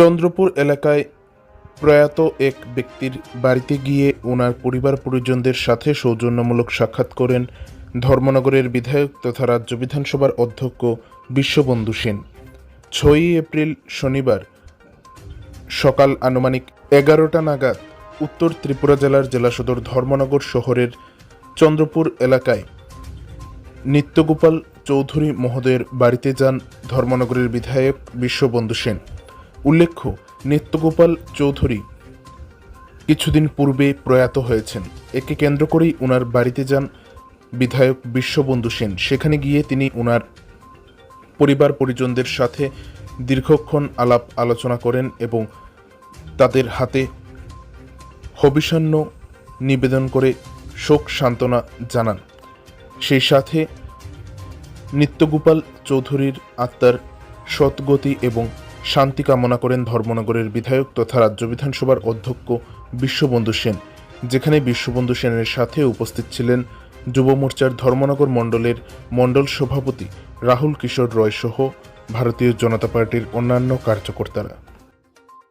চন্দ্রপুর এলাকায় প্রয়াত এক ব্যক্তির বাড়িতে গিয়ে ওনার পরিবার পরিজনদের সাথে সৌজন্যমূলক সাক্ষাৎ করেন ধর্মনগরের বিধায়ক তথা রাজ্য বিধানসভার অধ্যক্ষ বিশ্ববন্ধু সেন। ছয়ই এপ্রিল শনিবার সকাল আনুমানিক এগারোটা নাগাদ উত্তর ত্রিপুরা জেলার জেলা সদর ধর্মনগর শহরের চন্দ্রপুর এলাকায় নিত্যগোপাল চৌধুরী মহোদয়ের বাড়িতে যান ধর্মনগরের বিধায়ক বিশ্ববন্ধু সেন। উল্লেখ্য, নিত্যগোপাল চৌধুরী কিছুদিন পূর্বে প্রয়াত হয়েছেন। একে কেন্দ্র করেই ওনার বাড়িতে যান বিধায়ক বিশ্ববন্ধু সেন। সেখানে গিয়ে তিনি ওনার পরিবার পরিজনদের সাথে দীর্ঘক্ষণ আলাপ আলোচনা করেন এবং তাদের হাতে হবিষান্ন নিবেদন করে শোক সান্ত্বনা জানান। সেই সাথে নিত্যগোপাল চৌধুরীর আত্মার সৎগতি এবং শান্তি কামনা করেন ধর্মনগরের বিধায়ক তথা রাজ্য বিধানসভার অধ্যক্ষ বিশ্ববন্ধু সেন। যেখানে বিশ্ববন্ধু সেনের সাথে উপস্থিত ছিলেন যুব মোর্চার ধর্মনগর মণ্ডলের মণ্ডল সভাপতি রাহুল কিশোর রয় সহ ভারতীয় জনতা পার্টির অন্যান্য কার্যকর্তারা।